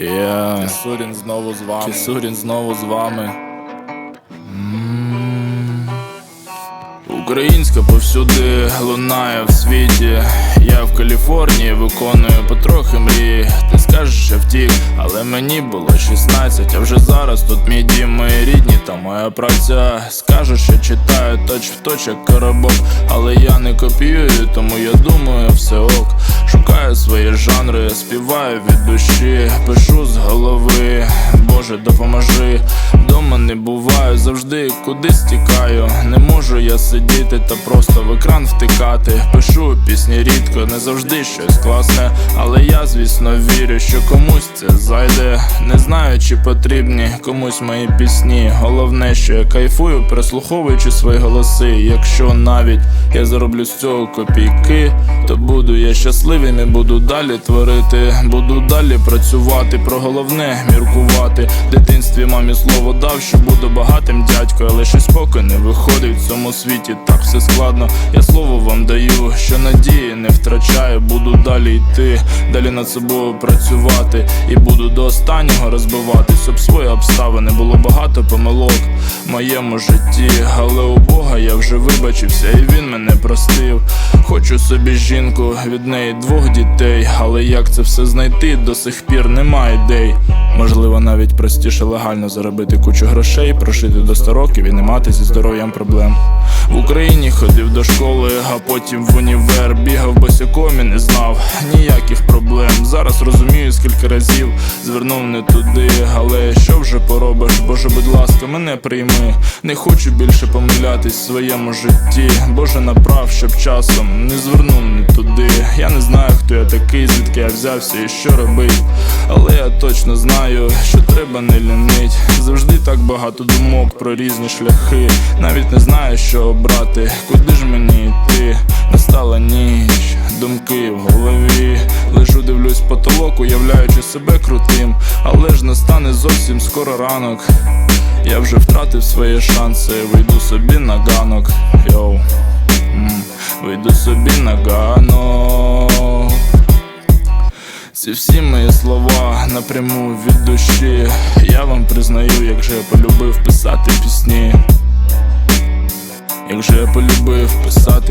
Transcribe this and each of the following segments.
Yeah. Кисурін знову з вами. Кисурін знову з вами. Українська повсюди лунає в світі. Я в Каліфорнії виконую потрохи мрії. Ти скажеш, я втік, але мені було 16 А вже зараз тут мій дім, мої рідні та моя праця. Скажеш, я читаю точ в точ, як коробок, але я не копіюю, тому я думаю, все ок. Шукаю свої жанри, співаю від душі, пишу з голови. Боже, допоможи. Дома не буваю, завжди кудись тікаю. Не можу я сидіти та просто в екран втикати. Пишу пісні рідко, не завжди щось класне. Але я, звісно, вірю, що комусь це зайде. Не знаю, чи потрібні комусь мої пісні. Головне, що я кайфую, прислуховуючи свої голоси. Якщо навіть я зароблю з цього копійки, то буду я щасливим і буду далі творити. Буду далі працювати, про головне міркувати. В дитинстві мамі слово дав, що буду багатим дядькою, але щось поки не виходить в цьому світі. Так все складно. Я слово вам даю, що надії не втрачаю. Буду далі йти, далі над собою працювати. І буду до останнього розбиватись об свої обставини. Було багато помилок в моєму житті, але у Бога я вже вибачився, і він мене простив. Хочу собі жінку, від неї двох дітей, але як це все знайти, до сих пір немає ідей. Можливо, навіть простіше легально заробити кучу грошей, прожити до 100 років і не мати зі здоров'ям проблем. В Україні ходив до школи, а потім в універ бігав босяком і не знав ніяких проблем. Зараз розумію, скільки разів звернув не туди, але що вже поробиш? Боже, будь ласка, мене прийми. Не хочу більше помилятись в своєму житті. Боже, направ, щоб часом не звернув не туди. Я не знаю, хто я такий, звідки я взявся і що робить. Але я точно знаю, що треба не лінить. Завжди так багато думок про різні шляхи. Навіть не знаю, що обрати, куди ж мені йти. Настала ніч, думки в голові. Лежу, дивлюсь потолок, уявляючи себе крутим. Але ж настане зовсім скоро ранок. Я вже втратив свої шанси, вийду собі на ганок. Йоу, вийду собі на ганок. Ці всі мої слова напряму від душі. Я вам признаю, як же я полюбив писати пісні. Як же я полюбив писати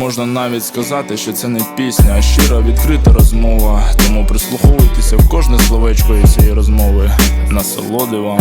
Можна навіть сказати, що це не пісня, а щира відкрита розмова. Тому прислуховуйтеся в кожне словечко із цієї розмови. Насолоди вам.